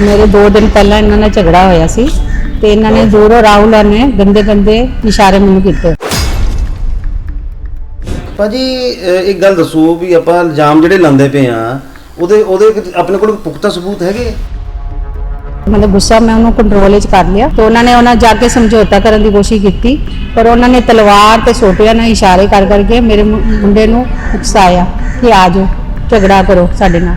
ਮੇਰੇ 2 ਦਿਨ ਪਹਿਲਾਂ ਇਹਨਾਂ ਨਾਲ ਝਗੜਾ ਹੋਇਆ ਸੀ ਤੇ ਇਹਨਾਂ ਨੇ ਦੂਰੋਂ ਰਾਹੁਲ ਨੇ ਗੰਦੇ ਗੰਦੇ ਇਸ਼ਾਰੇ ਮੈਨੂੰ ਕੀਤੇ। ਭਾਜੀ ਅਹ ਇੱਕ ਗੱਲ ਦੱਸੋ ਵੀ ਆਪਾਂ ਇਲਜ਼ਾਮ ਜਿਹੜੇ ਲਾਉਂਦੇ ਪਏ ਆ ਉਹਦੇ ਉਹਦੇ ਵਿੱਚ ਆਪਣੇ ਕੋਲ ਪੁਖਤਾ ਸਬੂਤ ਹੈਗੇ? ਮਤਲਬ ਗੁੱਸਾ ਮੈਂ ਉਹਨੂੰ ਕੰਟਰੋਲ ਵਿੱਚ ਕਰ ਲਿਆ ਤੇ ਉਹਨਾਂ ਨੇ ਉਹਨਾਂ ਜਾ ਕੇ ਸਮਝੌਤਾ ਕਰਨ ਦੀ ਕੋਸ਼ਿਸ਼ ਕੀਤੀ ਪਰ ਉਹਨਾਂ ਨੇ ਤਲਵਾਰ ਤੇ ਸੋਟਿਆਂ ਨਾਲ ਇਸ਼ਾਰੇ ਕਰ ਕਰਕੇ ਮੇਰੇ ਮੁ- ਮੁੰਡੇ ਨੂੰ ਉਕਸਾਇਆ ਕਿ ਆ ਜਾਓ ਝਗੜਾ ਕਰੋ ਸਾਡੇ ਨਾਲ।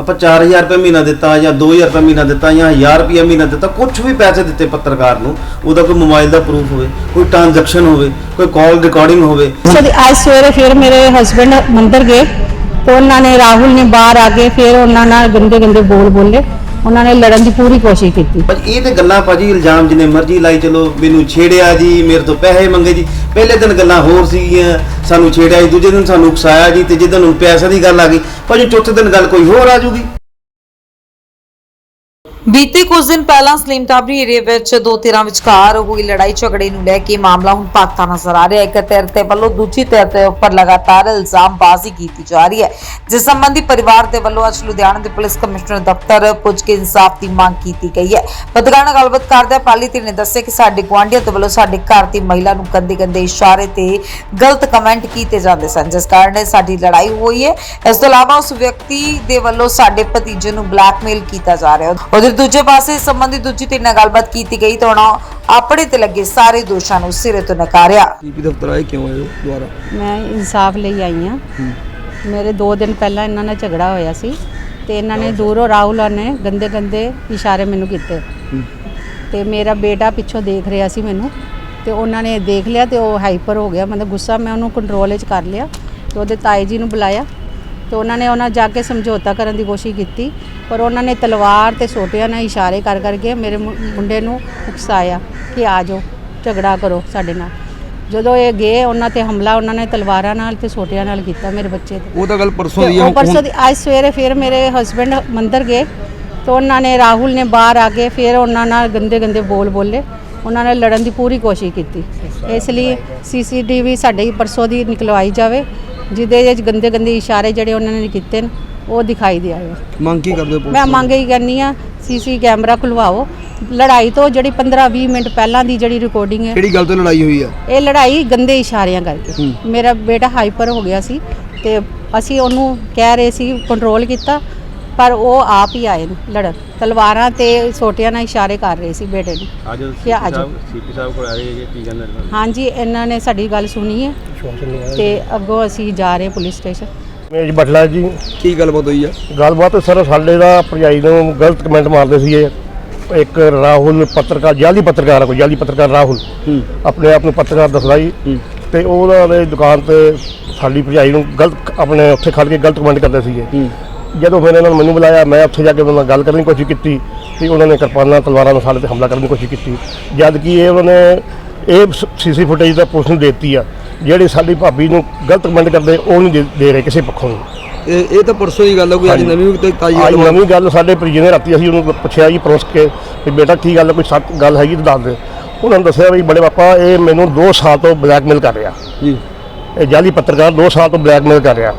ਆਪਾਂ 4000 ਰੁਪਏ ਮਹੀਨਾ ਦਿੱਤਾ ਜਾਂ 2000 ਰੁਪਏ ਮਹੀਨਾ ਦਿੱਤਾ ਜਾਂ 1000 ਰੁਪਏ ਮਹੀਨਾ ਦਿੱਤਾ ਕੁਝ ਵੀ ਪੈਸੇ ਦਿੱਤੇ ਪੱਤਰਕਾਰ ਨੂੰ, ਉਹਦਾ ਕੋਈ ਮੋਬਾਈਲ ਦਾ ਪ੍ਰੂਫ ਹੋਵੇ, ਕੋਈ ਟ੍ਰਾਂਜੈਕਸ਼ਨ ਹੋਵੇ, ਕੋਈ ਕਾਲ ਰਿਕਾਰਡਿੰਗ ਹੋਵੇ। ਸੋ ਦੀ- ਅੱਜ ਸਵੇਰੇ ਫਿਰ ਮੇਰੇ ਹਸਬੰਡ ਮੰਦਰ ਗਏ, ਤੇ ਉਹਨਾਂ ਨੇ ਰਾਹੁਲ ਨੇ ਬਾਹਰ ਆ ਕੇ ਫਿਰ ਉਹਨਾਂ ਨਾਲ ਗੰਦੇ ਗੰਦੇ ਬੋਲ ਬੋਲੇ। ਉਹਨਾਂ ਨੇ ਲੜਨ ਦੀ ਪੂਰੀ ਕੋਸ਼ਿਸ਼ ਕੀਤੀ। ਪਰ ਇਹ ਤੇ ਗੱਲਾਂ ਭਾਜੀ, ਇਲਜ਼ਾਮ ਜਿੰਨੇ ਮਰਜ਼ੀ ਲਾਈ ਚਲੋ, ਮੈਨੂੰ ਛੇੜਿਆ ਜੀ, ਮੇਰੇ ਤੋਂ ਪੈਸੇ ਮੰਗੇ ਜੀ। ਪਹਿਲੇ ਦਿਨ ਗੱਲਾਂ ਹੋਰ ਸੀਗੀਆਂ, ਸਾਨੂੰ ਛੇੜਿਆ ਜੀ, ਦੂਜੇ ਦਿਨ ਸਾਨੂੰ ਉਕਸਾਇਆ ਜੀ, ਤੀਜੇ ਦਿਨ ਹੁਣ ਪੈਸੇ ਦੀ ਗੱਲ ਆ ਗਈ। ਭਾਜੀ, ਚੌਥੇ ਦਿਨ ਗੱਲ ਕੋਈ ਹੋਰ ਆ ਜੂਗੀ ਬੀਤੇ ਕੁਝ ਦਿਨ ਪਹਿਲਾਂ ਸਲੀਮ ਟਾਬਰੀ ਏਰੀਆ ਵਿੱਚ ਦੋ ਧਿਰਾਂ ਵਿਚਕਾਰ ਹੋਈ ਲੜਾਈ ਝਗੜੇ ਨੂੰ ਲੈ ਕੇ ਮਾਮਲਾ ਹੁਣ ਭਖਦਾ ਨਜ਼ਰ ਆ ਰਿਹਾ ਹੈ। ਇੱਕ ਧਿਰ ਤੇ ਵੱਲੋਂ ਦੂਜੀ ਧਿਰ ਦੇ ਉੱਪਰ ਲਗਾਤਾਰ ਇਲਜ਼ਾਮਬਾਜ਼ੀ ਕੀਤੀ ਜਾ ਰਹੀ ਹੈ। ਜਿਸ ਸੰਬੰਧੀ ਪਰਿਵਾਰ ਦੇ ਵੱਲੋਂ ਅੱਜ ਲੁਧਿਆਣਾ ਦੇ ਪੁਲਿਸ ਕਮਿਸ਼ਨਰ ਦਫ਼ਤਰ ਪੁੱਜ ਕੇ ਇਨਸਾਫ ਦੀ ਮੰਗ ਕੀਤੀ ਗਈ ਹੈ। ਪੱਤਰਕਾਰਾਂ ਨਾਲ ਗੱਲਬਾਤ ਕਰਦਿਆਂ ਪਾਲੀ ਧਿਰ ਨੇ ਦੱਸਿਆ ਕਿ ਸਾਡੇ ਗੁਆਂਢੀਆਂ ਦੇ ਵੱਲੋਂ ਸਾਡੇ ਘਰ ਦੀ ਮਹਿਲਾ ਨੂੰ ਗੰਦੇ ਗੰਦੇ ਇਸ਼ਾਰੇ ਤੇ ਗਲਤ ਕਮੈਂਟ ਕੀਤੇ ਜਾਂਦੇ ਸਨ, ਜਿਸ ਕਾਰਨ ਸਾਡੀ ਲੜਾਈ ਹੋਈ ਹੈ। ਇਸ ਤੋਂ ਇਲਾਵਾ ਉਸ ਵਿਅਕਤੀ ਦੇ ਵੱਲੋਂ ਸਾਡੇ ਭਤੀਜੇ ਨੂੰ ਬਲੈਕਮੇਲ ਕੀਤਾ ਜਾ ਰਿਹਾ ਹੈ। ਉਧਰ ਦੂਜੇ ਪਾਸੇ ਇਸ ਸੰਬੰਧੀ ਦੂਜੀ ਧਿਰ ਨਾਲ ਗੱਲਬਾਤ ਕੀਤੀ ਗਈ ਤਾਂ ਉਹਨਾਂ ਆਪਣੇ ਤੇ ਲੱਗੇ ਸਾਰੇ ਦੋਸ਼ਾਂ ਨੂੰ ਸਿਰੇ ਤੋਂ ਨਕਾਰਿਆ। ਈਪੀ ਦਫ਼ਤਰ ਆਏ ਕਿਉਂ ਆਏ ਹੋ ਦੁਬਾਰਾ? ਮੈਂ ਇਨਸਾਫ ਲਈ ਆਈ ਹਾਂ। ਮੇਰੇ 2 ਦਿਨ ਪਹਿਲਾਂ ਇਹਨਾਂ ਨਾਲ ਝਗੜਾ ਹੋਇਆ ਸੀ ਤੇ ਇਹਨਾਂ ਨੇ ਦੂਰੋਂ ਰਾਹੁਲ ਨੇ ਗੰਦੇ ਗੰਦੇ ਇਸ਼ਾਰੇ ਮੈਨੂੰ ਕੀਤੇ। ਤੇ ਮੇਰਾ ਬੇਟਾ ਪਿੱਛੋਂ ਦੇਖ ਰਿਹਾ ਸੀ ਮੈਨੂੰ ਤੇ ਉਹਨਾਂ ਨੇ ਦੇਖ ਲਿਆ ਤੇ ਉਹ ਹਾਈਪਰ ਹੋ ਗਿਆ। ਮਤਲਬ ਗੁੱਸਾ ਮੈਂ ਉਹਨੂੰ ਕੰਟਰੋਲ ਵਿੱਚ ਕਰ ਲਿਆ ਤੇ ਉਹਦੇ ਤਾਏ ਜੀ ਨੂੰ ਬੁਲਾਇਆ। ਤੇ ਉਹਨਾਂ ਨੇ ਉਹਨਾਂ ਜਾ ਕੇ ਸਮਝੌਤਾ ਕਰਨ ਦੀ ਕੋਸ਼ਿਸ਼ ਕੀਤੀ ਪਰ ਉਹਨਾਂ ਨੇ ਤਲਵਾਰ ਤੇ ਸੋਟਿਆਂ ਨਾਲ ਇਸ਼ਾਰੇ ਕਰ ਕਰਕੇ ਮੇਰੇ ਮੁੰਡੇ ਨੂੰ ਉਕਸਾਇਆ ਕਿ ਆ ਜਾਓ ਝਗੜਾ ਕਰੋ ਸਾਡੇ ਨਾਲ। ਜਦੋਂ ਇਹ ਗਏ ਉਹਨਾਂ ਤੇ ਹਮਲਾ ਉਹਨਾਂ ਨੇ ਤਲਵਾਰਾਂ ਨਾਲ ਤੇ ਸੋਟਿਆਂ ਨਾਲ ਕੀਤਾ ਮੇਰੇ ਬੱਚੇ ਤੇ। ਉਹ ਤਾਂ ਗੱਲ ਪਰਸੋਂ ਦੀ ਉਹ ਪਰਸੋਂ ਦੀ ਅੱਜ ਸਵੇਰੇ ਫਿਰ ਮੇਰੇ ਹਸਬੰਡ ਮੰਦਰ ਗਏ ਤੇ ਉਹਨਾਂ ਨੇ ਰਾਹੁਲ ਨੇ ਬਾਹਰ ਆ ਕੇ ਫਿਰ ਉਹਨਾਂ ਨਾਲ ਗੰਦੇ ਗੰਦੇ ਬੋਲ ਬੋਲੇ ਉਹਨਾਂ ਨੇ ਲੜਨ ਦੀ ਪੂਰੀ ਕੋਸ਼ਿਸ਼ ਕੀਤੀ। ਇਸ ਲਈ ਸੀਸੀਟੀਵੀ ਸਾਡੇ ਹੀ ਪਰਸੋਂ ਦੀ ਨਿਕਲਵਾਈ ਜਾਵੇ ਜਿਹਦੇ ਵਿੱਚ ਗੰਦੇ ਗੰਦੇ ਇਸ਼ਾਰੇ ਜਿਹੜੇ ਉਹਨਾਂ ਨੇ ਕੀਤੇ ਨੇ ਉਹ ਦਿਖਾਈ ਦੇ ਆਵੇ ਮੰਗ ਕੀ ਕਰਦੇ ਹੋ ਪੁਲਿਸ ਮੈਂ ਤੋਂ? ਮੰਗ ਹੀ ਕਰਨੀ ਆ ਸੀਸੀ ਕੈਮਰਾ ਖੁਲਵਾਓ। ਲੜਾਈ ਤੋਂ ਜਿਹੜੀ 15 20 ਮਿੰਟ ਪਹਿਲਾਂ ਦੀ ਜਿਹੜੀ ਰਿਕਾਰਡਿੰਗ ਹੈ ਕਿਹੜੀ ਗੱਲ ਤੋਂ ਲੜਾਈ ਹੋਈ ਆ? ਇਹ ਲੜਾਈ ਗੰਦੇ ਇਸ਼ਾਰਿਆਂ ਕਰਕੇ ਮੇਰਾ ਬੇਟਾ ਹਾਈਪਰ ਹੋ ਗਿਆ ਸੀ ਤੇ ਅਸੀਂ ਉਹਨੂੰ ਕਹਿ ਰਹੇ ਸੀ ਕੰਟਰੋਲ ਕੀਤਾ। ਪਰ ਉਹ ਆਪ ਹੀ ਆਏ ਨੇ ਲੜਨ। ਤਲਵਾਰਾਂ ਤੇ ਸੋਟਿਆਂ ਨਾਲ ਇਸ਼ਾਰੇ ਕਰ ਰਹੇ ਸੀ ਬੇਟੇ ਨੂੰ ਅੱਜ ਕਿ ਆ ਜਾਓ ਸੀਪੀ ਸਾਹਿਬ ਕੋਲ ਆਏ ਜੀ ਕੀ ਕਹਿੰਦੇ ਨੇ ਹਾਂਜੀ ਇਹਨਾਂ ਨੇ ਸਾਡੀ ਗੱਲ ਸੁਣੀ ਹੈ ਤੇ ਅੱਗੋਂ ਅਸੀਂ ਜਾ ਰਹੇ ਪੁਲਿਸ ਸਟੇਸ਼ਨ। ਮੇਜ ਬਟਲਾ ਜੀ। ਕੀ ਗੱਲਬਾਤ ਹੋਈ ਆ? ਗੱਲਬਾਤ ਸਰ ਸਾਡੇ ਦਾ ਭਰਜਾਈ ਨੂੰ ਗਲਤ ਕਮੈਂਟ ਮਾਰਦੇ ਸੀਗੇ ਇੱਕ ਰਾਹੁਲ ਪੱਤਰਕਾਰ ਜਾਲੀ ਪੱਤਰਕਾਰ ਕੋਈ ਜਾਲੀ ਪੱਤਰਕਾਰ ਰਾਹੁਲ। ਆਪਣੇ ਆਪ ਨੂੰ ਪੱਤਰਕਾਰ ਦੱਸਦਾ ਜੀ ਤੇ ਉਹਨਾਂ ਦੇ ਦੁਕਾਨ ਤੇ ਸਾਡੀ ਭਰਜਾਈ ਨੂੰ ਗਲਤ ਆਪਣੇ ਉੱਥੇ ਖੜ ਕੇ ਗਲਤ ਕਮੈਂਟ ਕਰਦੇ ਸੀਗੇ। ਜਦੋਂ ਫਿਰ ਇਹਨਾਂ ਨੇ ਮੈਨੂੰ ਬੁਲਾਇਆ ਮੈਂ ਉੱਥੇ ਜਾ ਕੇ ਉਹਨਾਂ ਨਾਲ ਗੱਲ ਕਰਨ ਦੀ ਕੋਸ਼ਿਸ਼ ਕੀਤੀ ਤੇ ਉਹਨਾਂ ਨੇ ਕਿਰਪਾਨਾਂ ਤਲਵਾਰਾਂ ਨਾਲ ਸਾਡੇ ਤੇ ਹਮਲਾ ਕਰਨ ਦੀ ਕੋਸ਼ਿਸ਼ ਕੀਤੀ। ਜਦ ਕਿ ਇਹ ਉਹਨਾਂ ਨੇ ਇਹ ਸੀਸੀ ਫੁਟੇਜ ਦਾ ਪੁਲਿਸ ਨੂੰ ਦੇਤੀ ਆ। ਜਿਹੜੇ ਸਾਡੀ ਭਾਬੀ ਨੂੰ ਗਲਤ ਕਮੈਂਟ ਕਰਦੇ ਉਹ ਨਹੀਂ ਦੇ- ਰਹੇ ਕਿਸੇ ਪੱਖੋਂ। ਇਹ ਇਹ ਤਾਂ ਪਰਸੋਂ ਦੀ ਗੱਲ ਆ ਕੋਈ ਅੱਜ। ਨਵੀਂ ਤੇ ਤਾਜੀ ਅੱਜ ਨਵੀਂ ਗੱਲ ਸਾਡੇ ਪ੍ਰੀਜੀ ਨੇ ਰਾਤੀ ਅਸੀਂ ਉਹਨੂੰ ਪੁੱਛਿਆ ਜੀ ਪਰੋਸ ਕੇ ਵੀ ਬੇਟਾ ਕੀ ਗੱਲ ਹੈ ਕੋਈ ਸੱਚ ਗੱਲ ਹੈਗੀ ਤਾਂ ਦੱਸ ਦੇ। ਉਹਨਾਂ ਨੇ ਦੱਸਿਆ ਵੀ ਬੜੇ ਪਾਪਾ ਇਹ ਮੈਨੂੰ 2 ਸਾਲ ਤੋਂ ਬਲੈਕਮੇਲ ਕਰ ਰਿਹਾ। ਜੀ। ਇਹ ਜਾਲੀ ਪੱਤਰਕਾਰ 2 ਸਾਲ ਤੋਂ ਬਲੈਕਮੇਲ ਕਰ ਰਿਹਾ।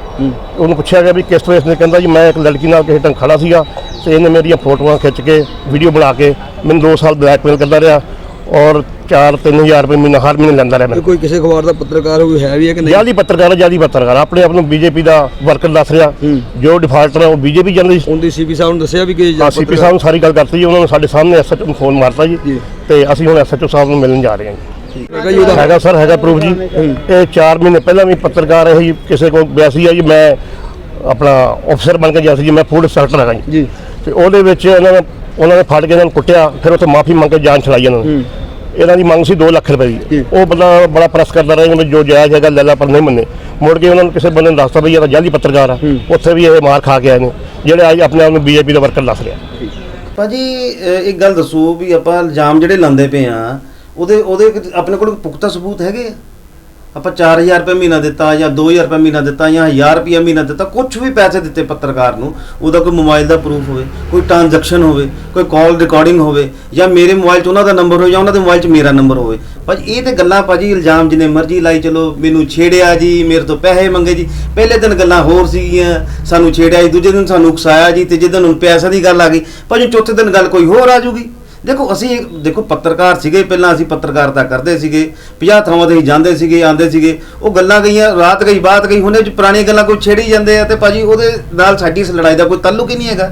ਉਹਨੂੰ ਪੁੱਛਿਆ ਗਿਆ ਵੀ ਕਿਸ ਤਰ੍ਹਾਂ ਇਸਨੇ ਕਹਿੰਦਾ ਜੀ ਮੈਂ ਇੱਕ ਲੜਕੀ ਨਾਲ ਕਿਸੇ ਟੰਗ ਖੜਾ ਸੀਗਾ ਤੇ ਇਹਨੇ ਮੇਰੀਆਂ ਫੋਟੋਆਂ ਖਿੱਚ ਕੇ ਵੀਡੀਓ ਬਣਾ ਕੇ ਮੈਨੂੰ 2 ਸਾਲ ਬਲੈਕਮੇਲ ਕਰਦਾ ਰਿਹਾ ਔਰ 4-3000 ਰੁਪਏ ਮਹੀਨਾ ਹਰ ਮਹੀਨੇ ਲੈਂਦਾ ਰਿਹਾ ਮੈਨੂੰ। ਕੋਈ ਕਿਸੇ ਅਖਬਾਰ ਦਾ ਪੱਤਰਕਾਰ ਕੋਈ ਹੈ ਵੀ ਹੈ ਕਿ ਨਹੀਂ? ਜਾਲੀ ਪੱਤਰਕਾਰ ਜਾਲੀ ਪੱਤਰਕਾਰ ਆਪਣੇ ਆਪ ਨੂੰ ਬੀਜੇਪੀ ਦਾ ਵਰਕਰ ਦੱਸ ਰਿਹਾ। ਜੋ ਡਿਫਾਲਟਰ ਹੈ ਉਹ ਬੀਜੇਪੀ ਜਰਨਲਿਸਟ ਉਹਦੀ ਸੀਪੀ ਸਾਹਿਬ ਨੂੰ ਦੱਸਿਆ ਵੀ ਕਿ ਸੀਪੀ ਸਾਹਿਬ ਨੂੰ ਸਾਰੀ ਗੱਲ ਕਰਤੀ ਜੀ ਉਹਨਾਂ ਨੇ ਸਾਡੇ ਸਾਹਮਣੇ ਐਸਐਚਓ ਨੂੰ ਫੋਨ ਮਾਰਤਾ ਜੀ। ਤੇ ਅਸੀਂ ਹੁਣ ਐਸਐਚਓ ਸਾਹਿਬ ਨੂੰ ਮਿਲਣ ਜਾ ਰਹੇ ਹਾਂ ਜੀ। ਹੈਗਾ ਜੀ ਉਹਦਾ ਹੈਗਾ ਸਰ ਹੈਗਾ ਪ੍ਰੂਫ ਜੀ। ਇਹ 4 ਮਹੀਨੇ ਪਹਿਲਾਂ ਵੀ ਪੱਤਰਕਾਰ ਇਹ ਜੀ ਕਿਸੇ ਕੋਲ ਗਿਆ ਸੀ ਜੀ ਮੈਂ ਆਪਣਾ ਅਫਸਰ ਬਣ ਕੇ ਗਿਆ ਸੀ ਜੀ ਮੈਂ ਫੂਡ ਇੰਸਪੈਕਟਰ ਹੈਗਾ ਜੀ। ਤੇ ਉਹਦੇ ਵਿੱਚ ਇਹਨਾਂ ਨੇ ਉਹਨਾਂ ਨੇ ਫੜ ਕੇ ਇਹਨਾਂ ਨੂੰ ਕੁੱਟਿਆ ਫਿਰ ਉੱਥੇ ਮਾਫੀ ਮੰਗ ਕੇ ਜਾਨ ਛੁਡਾਈ ਇਹਨਾਂ ਨੂੰ। ਇਹਨਾਂ ਦੀ ਮੰਗ ਸੀ 2 ਲੱਖ ਰੁਪਏ ਦੀ। ਉਹ ਬੰਦਾ ਬੜਾ ਪ੍ਰੈਸ ਕਰਦਾ ਰਿਹਾ ਕਿ ਜੋ ਜਾਇਜ਼ ਹੈਗਾ ਲੈ ਲਾ ਪਰ ਨਹੀਂ ਮੰਨੇ। ਮੁੜ ਕੇ ਉਹਨਾਂ ਨੂੰ ਕਿਸੇ ਬੰਦੇ ਨੇ ਦੱਸਤਾ ਵੀ ਇਹ ਤਾਂ ਜਾਲੀ ਪੱਤਰਕਾਰ ਆ। ਉੱਥੇ ਵੀ ਇਹ ਮਾਰ ਖਾ ਕੇ ਆਏ ਨੇ। ਜਿਹੜੇ ਅੱਜ ਆਪਣੇ ਆਪ ਨੂੰ ਬੀਜੇਪੀ ਦਾ ਵਰਕਰ ਦੱਸ ਰਿਹਾ। ਭਾਜੀ ਇੱਕ ਗੱਲ ਦੱਸੋ ਵੀ ਆਪਾਂ ਇਲਜ਼ਾਮ ਜਿਹੜੇ ਲਾਉਂਦੇ ਪਏ ਆ ਉਹਦੇ ਉਹਦੇ ਆਪਣੇ ਕੋਲ ਪੁਖਤਾ ਸਬੂਤ ਹੈਗੇ ਆ? ਆਪਾਂ 4000 ਰੁਪਏ ਮਹੀਨਾ ਦਿੱਤਾ ਜਾਂ 2000 ਰੁਪਏ ਮਹੀਨਾ ਦਿੱਤਾ ਜਾਂ 1000 ਰੁਪਏ ਮਹੀਨਾ ਦਿੱਤਾ ਕੁਝ ਵੀ ਪੈਸੇ ਦਿੱਤੇ ਪੱਤਰਕਾਰ ਨੂੰ, ਉਹਦਾ ਕੋਈ ਮੋਬਾਈਲ ਦਾ ਪ੍ਰੂਫ ਹੋਵੇ, ਕੋਈ ਟ੍ਰਾਂਜੈਕਸ਼ਨ ਹੋਵੇ, ਕੋਈ ਕਾਲ ਰਿਕਾਰਡਿੰਗ ਹੋਵੇ, ਜਾਂ ਮੇਰੇ ਮੋਬਾਈਲ 'ਚ ਉਹਨਾਂ ਦਾ ਨੰਬਰ ਹੋਵੇ ਜਾਂ ਉਹਨਾਂ ਦੇ ਮੋਬਾਈਲ 'ਚ ਮੇਰਾ ਨੰਬਰ ਹੋਵੇ। ਭਾਜੀ ਇਹ ਤੇ ਗੱਲਾਂ ਭਾਜੀ ਇਲਜ਼ਾਮ ਜਿੰਨੇ ਮਰਜ਼ੀ ਲਾਈ ਚਲੋ, ਮੈਨੂੰ ਛੇੜਿਆ ਜੀ, ਮੇਰੇ ਤੋਂ ਪੈਸੇ ਮੰਗੇ ਜੀ। ਪਹਿਲੇ ਦਿਨ ਗੱਲਾਂ ਹੋਰ ਸੀਗੀਆਂ, ਸਾਨੂੰ ਛੇੜਿਆ ਜੀ, ਦੂਜੇ ਦਿਨ ਸਾਨੂੰ ਉਕਸਾਇਆ ਜੀ, ਤੀਜੇ ਦਿਨ ਹੁਣ ਪੈਸੇ ਦੀ ਗੱਲ ਆ ਗਈ। ਭਾਜੀ ਚੌਥੇ ਦਿਨ ਗੱਲ ਕੋਈ ਹੋਰ ਆ ਜੂਗੀ ਦੇਖੋ, ਅਸੀਂ ਦੇਖੋ, ਪੱਤਰਕਾਰ ਸੀਗੇ, ਪਹਿਲਾਂ ਅਸੀਂ ਪੱਤਰਕਾਰਤਾ ਕਰਦੇ ਸੀਗੇ 50 ਥਾਵਾਂ ਤੇ ਅਸੀਂ ਜਾਂਦੇ ਸੀਗੇ ਆਂਦੇ ਸੀਗੇ। ਉਹ ਗੱਲਾਂ ਗਈਆਂ ਰਾਤ ਗਈ ਬਾਤ ਗਈ ਹੁਣੇ ਪੁਰਾਣੀਆਂ ਗੱਲਾਂ ਕੋਈ ਛੇੜੀ ਜਾਂਦੇ ਆ ਤੇ ਭਾਜੀ ਉਹਦੇ ਨਾਲ ਸਾਡੀ ਇਸ ਲੜਾਈ ਦਾ ਕੋਈ ਤਾਲੁਕ ਹੀ ਨਹੀਂ ਹੈਗਾ।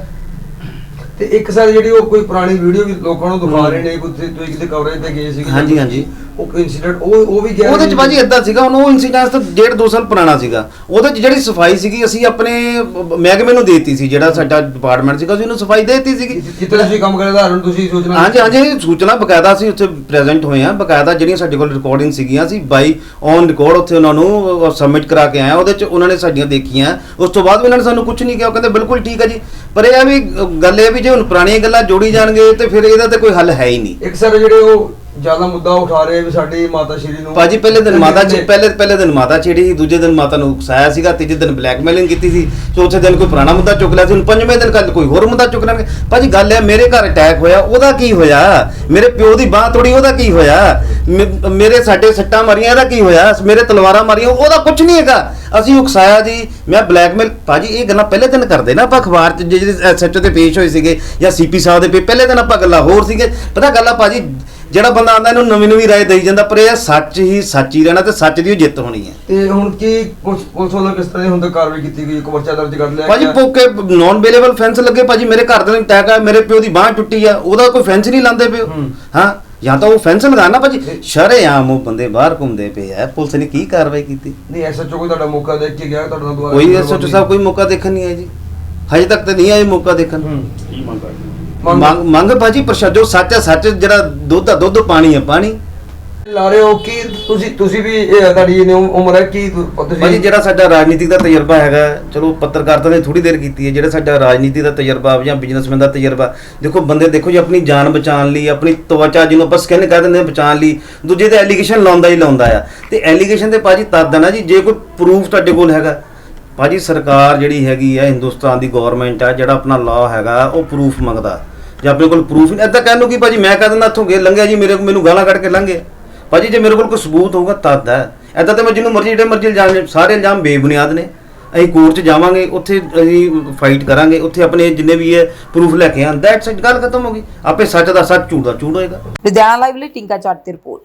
ਤੇ ਇੱਕ ਸਾਲ ਜਿਹੜੀ ਉਹ ਕੋਈ ਪੁਰਾਣੀ ਵੀਡੀਓ ਵੀ ਲੋਕਾਂ ਨੂੰ ਦਿਖਾ ਰਹੇ ਨੇ ਕੋਈ ਤੁਸੀਂ ਕਿਤੇ ਕਵਰੇਜ ਤੇ ਗਏ ਸੀਗੇ ਹਾਂਜੀ, ਹਾਂਜੀ। ਉਹ ਇਨਸੀਡੈਂਟ ਉਹ ਉਹ ਵੀ ਗਿਆ ਉਹਦੇ ਚ ਭਾਜੀ ਇਦਾਂ ਸੀਗਾ ਹੁਣ ਉਹ ਇਨਸੀਡੈਂਟ ਤਾਂ ਡੇਢ ਦੋ ਸਾਲ ਪੁਰਾਣਾ ਸੀਗਾ। ਉਹਦੇ ਚ ਜਿਹੜੀ ਸਫ਼ਾਈ ਸੀਗੀ ਅਸੀਂ ਆਪਣੇ ਮਹਿਕਮੇ ਨੂੰ ਦੇਤੀ ਸੀ ਜਿਹੜਾ ਸਾਡਾ ਡਿਪਾਰਟਮੈਂਟ ਸੀਗਾ ਅਸੀਂ ਉਹਨੂੰ ਸਫ਼ਾਈ ਦੇਤੀ ਸੀਗੀ। ਜਿੱਥੇ ਤੁਸੀਂ ਕੰਮ ਕਰੇ ਉਦਾਹਰਨ ਤੁਸੀਂ ਸੋਚਣਾ ਹਾਂਜੀ ਹਾਂਜੀ ਸੂਚਨਾ ਬਕਾਇਦਾ ਸੀ ਉੱਥੇ ਪ੍ਰੈਜ਼ੈਂਟ ਹੋਏ ਆ ਬਕਾਇਦਾ ਜਿਹੜੀਆਂ ਸਾਡੇ ਕੋਲ ਰਿਕਾਰਡਿੰਗ ਸੀਗੀਆਂ ਸੀ ਬਾਈ ਔਨ ਰਿਕਾਰਡ ਉੱਥੇ ਉਹਨਾਂ ਨੂੰ ਸਬਮਿਟ ਕਰਾ ਕੇ ਆਇਆ ਉਹਦੇ ਚ ਉਹਨਾਂ ਨੇ ਸਾਡੀਆਂ ਦੇਖੀਆਂ। ਉਸ ਤੋਂ ਬਾਅਦ ਵੀ ਉਹਨਾਂ ਨੇ ਸਾਨੂੰ ਕੁਝ ਨਹੀਂ ਕਿਹਾ ਉਹ ਕਹਿੰਦੇ ਬਿਲਕੁਲ ਠੀਕ ਹੈ ਜੀ। ਪਰ ਇਹ ਆ ਵੀ ਗੱਲ ਇਹ ਵੀ ਜੇ ਹੁਣ ਪੁਰਾਣੀਆਂ ਗੱਲਾਂ ਜੋੜੀ ਜਾਣਗੇ ਤੇ ਫਿਰ ਇਹਦਾ ਤੇ ਕੋਈ ਹੱਲ ਹੈ ਹੀ ਨਹੀਂ। ਇੱਕ ਸਰ ਜਿਹੜੇ ਉਹ ਜ਼ਿਆਦਾ ਮੁੱਦਾ ਉਠਾ ਰਹੇ ਵੀ ਸਾਡੀ ਮਾਤਾ ਸ਼੍ਰੀ ਨੂੰ ਭਾਜੀ ਪਹਿਲੇ ਦਿਨ ਮਾਤਾ ਨੇ- ਪਹਿਲੇ ਪਹਿਲੇ ਦਿਨ ਮਾਤਾ ਛੇੜੀ ਸੀ ਦੂਜੇ ਦਿਨ ਮਾਤਾ ਨੂੰ ਉਕਸਾਇਆ ਸੀਗਾ ਤੀਜੇ ਦਿਨ ਬਲੈਕਮੇਲਿੰਗ ਕੀਤੀ ਸੀ ਚੌਥੇ ਦਿਨ ਕੋਈ ਪੁਰਾਣਾ ਮੁੱਦਾ ਚੁੱਕ ਲਿਆ ਸੀ ਹੁਣ ਪੰਜਵੇਂ ਦਿਨ ਕੱਲ ਕੋਈ ਹੋਰ ਮੁੱਦਾ ਚੁੱਕ ਲੈਣਗੇ। ਭਾਜੀ ਗੱਲ ਹੈ ਮੇਰੇ ਘਰ ਅਟੈਕ ਹੋਇਆ ਉਹਦਾ ਕੀ ਹੋਇਆ? ਮੇਰੇ ਪਿਓ ਦੀ ਬਾਹ ਤੋੜੀ ਉਹਦਾ ਕੀ ਹੋਇਆ? ਮੇਰੇ ਸਾਡੇ ਸੱਟਾਂ ਮਾਰੀਆਂ ਇਹਦਾ ਕੀ ਹੋਇਆ? ਮੇਰੇ ਤਲਵਾਰਾਂ ਮਾਰੀਆਂ ਉਹਦਾ ਕੁਝ ਨਹੀਂ ਹੈਗਾ। ਅਸੀਂ ਉਕਸਾਇਆ ਜੀ ਮੈਂ ਬਲੈਕਮੇਲ ਭਾਜੀ ਇਹ ਗੱਲਾਂ ਪਹਿਲੇ ਦਿਨ ਕਰਦੇ ਨਾ ਆਪਾਂ ਅਖਬਾਰ 'ਚ ਜਿਹੜੇ ਐਸਐਚਓ ਤੇ ਪੇਸ਼ ਹੋਏ ਸੀਗੇ ਜਾਂ ਸੀਪੀ ਸਾਹਿਬ ਦੇ ਪਹਿਲੇ ਦਿਨ ਆਪਾਂ ਗੱਲਾਂ ਹੋਰ ਸੀਗੇ। ਪਤਾ ਗੱਲ ਭਾਜੀ ਜਿਹੜਾ ਬੰਦਾ ਆਂਦਾ ਇਹਨੂੰ ਨਵੀਂ ਨਵੀਂ ਰਾਏ ਦੇਈ ਜਾਂਦਾ ਪਰ ਇਹ ਸੱਚ ਹੀ ਸੱਚ ਹੀ ਰਹਿਣਾ ਤੇ ਸੱਚ ਦੀ ਓ ਜਿੱਤ ਹੋਣੀ ਹੈ। ਤੇ ਹੁਣ ਕੀ ਪੁਲਿਸ ਪੁਲਿਸ ਵੱਲੋਂ ਕਿਸ ਤਰ੍ਹਾਂ ਦੀ ਹੁਣ ਤੱਕ ਕਾਰਵਾਈ ਕੀਤੀ ਗਈ? ਇੱਕ ਪਰਚਾ ਦਰਜ ਕਰ ਲਿਆ ਭਾਜੀ ਗਿਆ? ਪੋਕੇ ਨਾਨ ਬੇਲੇਬਲ ਫੈਂਸ ਲੱਗੇ ਭਾਜੀ ਮੇਰੇ ਘਰ ਦੇ ਨੂੰ ਅਟੈਕ ਆ ਮੇਰੇ ਪਿਓ ਦੀ ਬਾਹ ਟੁੱਟੀ ਆ ਉਹਦਾ ਕੋਈ ਫੈਂਸ ਨਹੀਂ ਲਾਉਂਦੇ ਪਿਓ ਹੂੰ। ਹਾਂ ਜਾਂ ਤਾਂ ਉਹ ਫੈਂਸ ਲਗਾਣਾ ਭਾਜੀ। ਸ਼ਰੇਆਮ ਉਹ ਬੰਦੇ ਬਾਹਰ ਘੁੰਮਦੇ ਪਏ ਆ ਪੁਲਿਸ ਨੇ ਕੀ ਕਾਰਵਾਈ ਕੀਤੀ? ਨਹੀਂ ਐਸਐਚਓ ਕੋਈ ਤੁਹਾਡਾ ਮੌਕਾ ਦੇਖ ਕੇ ਗਿਆ ਤੁਹਾਡਾ ਨਾਲ ਦੁਬਾਰਾ ਕੋਈ ਐਸਐਚਓ ਸਾਹਿਬ ਕੋਈ ਮੌਕਾ ਦੇਖਣ ਨਹੀਂ ਆਇਆ ਜੀ। ਹਜੇ ਤੱਕ ਤੇ ਨਹੀਂ ਆਏ ਮੌਕਾ ਦੇਖਣ। ਹੂੰ। ਮੰਗ ਮੰਗ ਭਾਜੀ ਪ੍ਰਸ਼ਾਦ ਸੱਚ ਹੈ ਸੱਚ ਜਿਹੜਾ ਦੁੱਧ ਦਾ ਦੁੱਧ ਪਾਣੀ ਹੈ ਪਾਣੀ। ਲਾ ਰਹੇ ਹੋ ਕਿ ਤੁਸੀਂ ਤੁਸੀਂ ਵੀ ਇਹ ਤੁਹਾਡੀ ਇਹਨੇ ਉਮਰ ਹੈ ਕਿ ਤੁਸੀਂ ਭਾਜੀ ਜਿਹੜਾ ਸਾਡਾ ਰਾਜਨੀਤਿਕ ਦਾ ਤਜਰਬਾ ਹੈਗਾ ਚਲੋ ਪੱਤਰਕਾਰਤਾ ਨੇ ਥੋੜੀ ਦੇਰ ਕੀਤੀ ਹੈ ਜਿਹੜਾ ਸਾਡਾ ਰਾਜਨੀਤੀ ਦਾ ਤਜਰਬਾ ਜਾਂ ਬਿਜ਼ਨਸਮੈਨ ਦਾ ਤਜਰਬਾ ਦੇਖੋ ਬੰਦੇ ਦੇਖੋ ਜੀ ਆਪਣੀ ਜਾਨ ਬਚਾਉਣ ਲਈ ਆਪਣੀ ਤਵਚਾ ਜਿਹਨੂੰ ਆਪਾਂ ਸਕਿਨ ਕਹਿ ਦਿੰਦੇ ਹਾਂ ਬਚਾਉਣ ਲਈ ਦੂਜੇ ਤੇ ਐਲੀਗੇਸ਼ਨ ਲਾਉਂਦਾ ਹੀ ਲਾਉਂਦਾ ਆ। ਤੇ ਐਲੀਗੇਸ਼ਨ ਤੇ ਭਾਜੀ ਤਦ ਆ ਨਾ ਜੀ ਜੇ ਕੋਈ ਪ੍ਰੂਫ ਤੁਹਾਡੇ ਕੋਲ ਹੈਗਾ। ਭਾਜੀ ਸਰਕਾਰ ਜਿਹੜੀ ਹੈਗੀ ਆ ਹਿੰਦੁਸਤਾਨ ਦੀ ਗਵਰਨਮੈਂਟ ਆ ਜਿਹੜਾ ਆਪਣਾ ਲਾਅ ਹੈਗਾ ਉਹ ਪ੍ਰੂਫ ਮੰਗਦਾ। ਜਾਂ ਆਪਣੇ ਕੋਲ ਪ੍ਰੂਫ ਨਹੀਂ। ਐਦਾਂ ਕਹਿ ਲਓ ਕਿ ਭਾਜੀ, ਮੈਂ ਕਹਿ ਦਿੰਦਾ ਇੱਥੋਂ ਗੇ ਲੰਘਿਆ ਜੀ, ਮੇਰੇ ਮੈਨੂੰ ਗਾਲਾਂ ਕੱਢ ਕੇ ਲੰਘੇ। ਭਾਜੀ, ਜੇ ਮੇਰੇ ਕੋਲ ਕੋਈ ਸਬੂਤ ਹੋਊਗਾ ਤਦ ਹੈ। ਐਦਾਂ ਤਾਂ ਮੈਂ ਜਿਹਨੂੰ ਮਰਜ਼ੀ, ਜਿਹੜੇ ਮਰਜ਼ੀ ਇਲਜ਼ਾਮ, ਸਾਰੇ ਇਲਜ਼ਾਮ ਬੇਬੁਨਿਆਦ ਨੇ। ਅਸੀਂ ਕੋਰਟ 'ਚ ਜਾਵਾਂਗੇ, ਉੱਥੇ ਅਸੀਂ ਫਾਈਟ ਕਰਾਂਗੇ, ਉੱਥੇ ਆਪਣੇ ਜਿੰਨੇ ਵੀ ਹੈ ਪ੍ਰੂਫ ਲੈ ਕੇ ਆਂ ਦੈਟਸ ਇਟ ਗੱਲ ਖਤਮ ਹੋ ਗਈ। ਆਪੇ ਸੱਚ ਦਾ ਸੱਚ, ਝੂਠ ਦਾ ਝੂਠ ਹੋਏਗਾ। ਲੁਧਿਆਣਾ ਲਾਈਵ ਲਈ ਟਿੰਕਾ ਚਾਟ ਦੀ ਰਿਪੋਰਟ